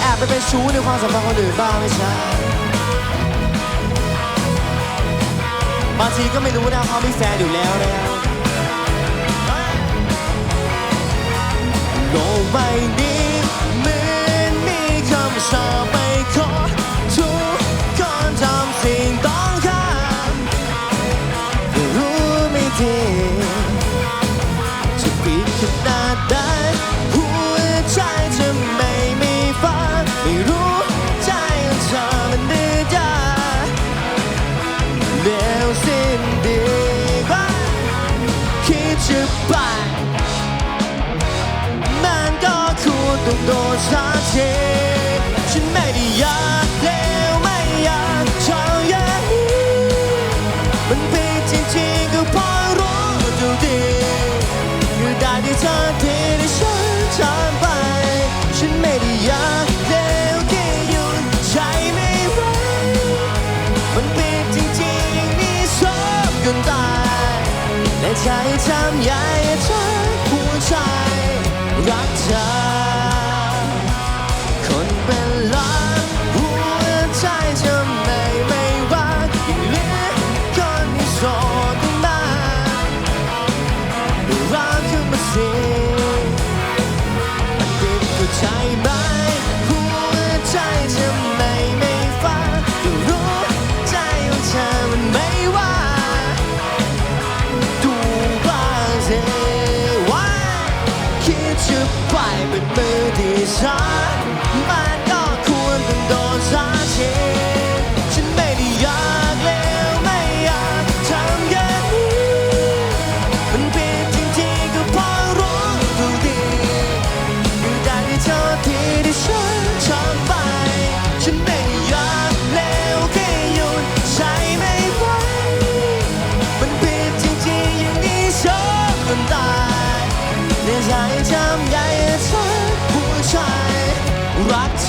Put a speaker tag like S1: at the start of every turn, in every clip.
S1: แอบไปเป็นชู้ในความสัมพันธ์คนอื่นบ้างไม่ใช่บางทีก็ไม่รู้นะเขามีแฟนอยู่แล้วนะโลกใบนี้เหมือนมีคำสาปไปขอทุกคนทำสิ่งต้องห้ามแต่รู้ไม่ดีจะปิดขนาดใด สักทีฉันไม่ได้อยากเลวไม่อยากทำอย่างนี้มันผิดจริงๆก็พอรู้อยู่ดีคือได้ที่เธอที่ได้ฉันทำไป ฉันไม่ได้อยากเลวแค่หยุดใจไม่ไหวมันเป็นจริงๆอย่างนี้สองกันตายและใจทำใหญ่เธอหัวใจรักเธอ ไป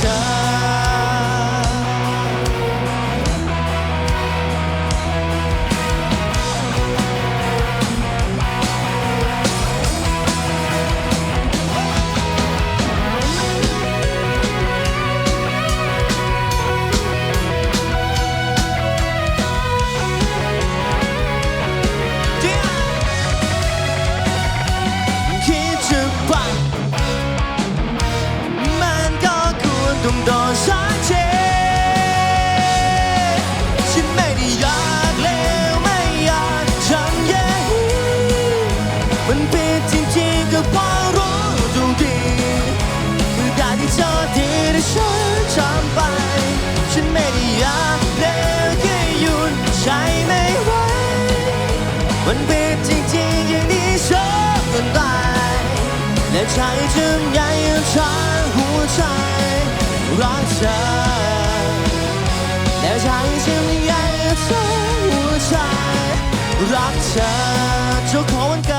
S1: รั มันเป็นจริงๆก็พอรู้อยู่ดีคือได้ที่เธอที่ได้ฉันทำไป ฉันไม่ได้อยากเลวแค่หยุดใจไม่ไหวมันเป็นจริงๆอย่างนี้ชอบกันตายและใจจึงใหญ่ทางหัวใจรักเธอและใจจึงใหญ่ทางหัวใจรักเธอเจ้าของวันเกิด